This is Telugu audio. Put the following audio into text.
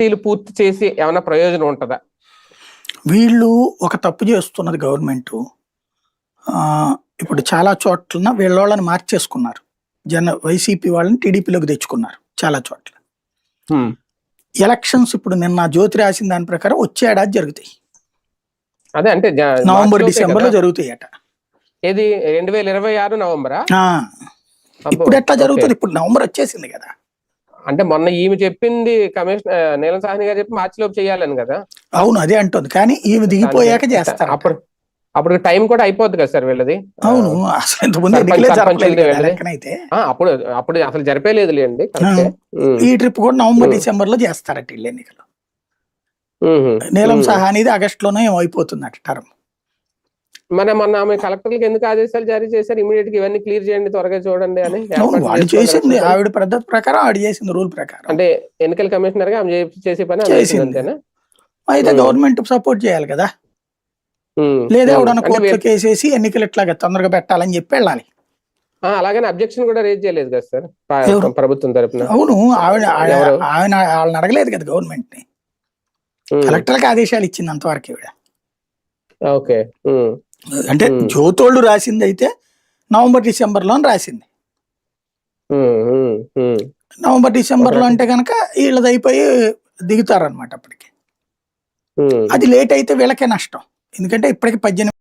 ఫార్మాలిటీలు పూర్తి చేసి ఏమైనా ప్రయోజనం ఉంటుందా? వీళ్ళు ఒక తప్పు చేస్తున్నది గవర్నమెంట్. ఇప్పుడు చాలా చోట్ల వీళ్ళని మార్చేసుకున్నారు. జన వైసీపీ వాళ్ళని టీడీపీలోకి తెచ్చుకున్నారు చాలా చోట్ల. ఎలక్షన్స్ ఇప్పుడు నిన్న జ్యోతి రాసిన దాని ప్రకారం వచ్చే ఏడాది జరుగుతాయి. అదే అంటే నవంబర్ డిసెంబర్లో కదా? జరుగుతాయట. ఏది? రెండు వేల ఇరవై ఆరు నవంబరా? ఇప్పుడు ఎట్లా. జరుగుతుంది? ఇప్పుడు నవంబర్ వచ్చేసింది కదా. అంటే మొన్న ఈమె చెప్పింది కమిషనర్ నీలం సాహ్ని గారు చెప్పి మార్చిలోపు చేయాలని కదా? అవును అదే అంటుంది. కానీ ఈమె దిగిపోయాక చేస్తారు. అప్పుడు అప్పుడు టైం కూడా అయిపోద్ది కదా సార్ వీళ్ళది? అవును అప్పుడు అప్పుడు అసలు జరిపేలేదు లేండి ఈ ట్రిప్ కూడా నవంబర్. డిసెంబర్లో చేస్తారట వీళ్ళు ఎన్నికలు. నీలం. సహా అనేది ఆగస్ట్లోనే అయిపోతుందట టర్మ్. మన మొన్న ఆమె కలెక్టర్లకు ఎందుకు ఆదేశాలు జారీ చేశారు? ఇమీడియట్గా ఇవన్నీ క్లియర్ చేయండి త్వరగా చూడండి అని వాళ్ళు చేసింది. ఆవిడ పద్ధతి ప్రకారం ఆవిడ చేసింది రూల్ ప్రకారం. అంటే ఎన్నికల కమిషనర్గా ఆమె చేసే పని అంతేనా? అయితే. గవర్నమెంట్ సపోర్ట్ చేయాలి కదా. లేదా. ఎవడన్నా కోర్టులో కేసేసి ఎన్నికలు ఇట్లాగా తొందరగా పెట్టాలని చెప్పి వెళ్ళాలి. అలాగని అబ్జెక్షన్ కూడా రేజ్ చేయలేదు కదా సార్? ప్రభుత్వం తరపున. అవును ఆవిడ? ఆయన వాళ్ళని అడగలేదు కదా గవర్నమెంట్ని. ఉమ్, కలెక్టర్కి ఆదేశాలు ఇచ్చింది అంతవరకు ఈవిడ. ఓకే. అంటే. జ్యోతోళ్ళు రాసింది అయితే నవంబర్ డిసెంబర్లో రాసింది. నవంబర్ డిసెంబర్లో ఒక అంటే కనుక వీళ్ళది అయిపోయి దిగుతారనమాట అప్పటికి. అది లేట్ అయితే వీళ్ళకే నష్టం ఎందుకంటే ఇప్పటికి పద్దెనిమిది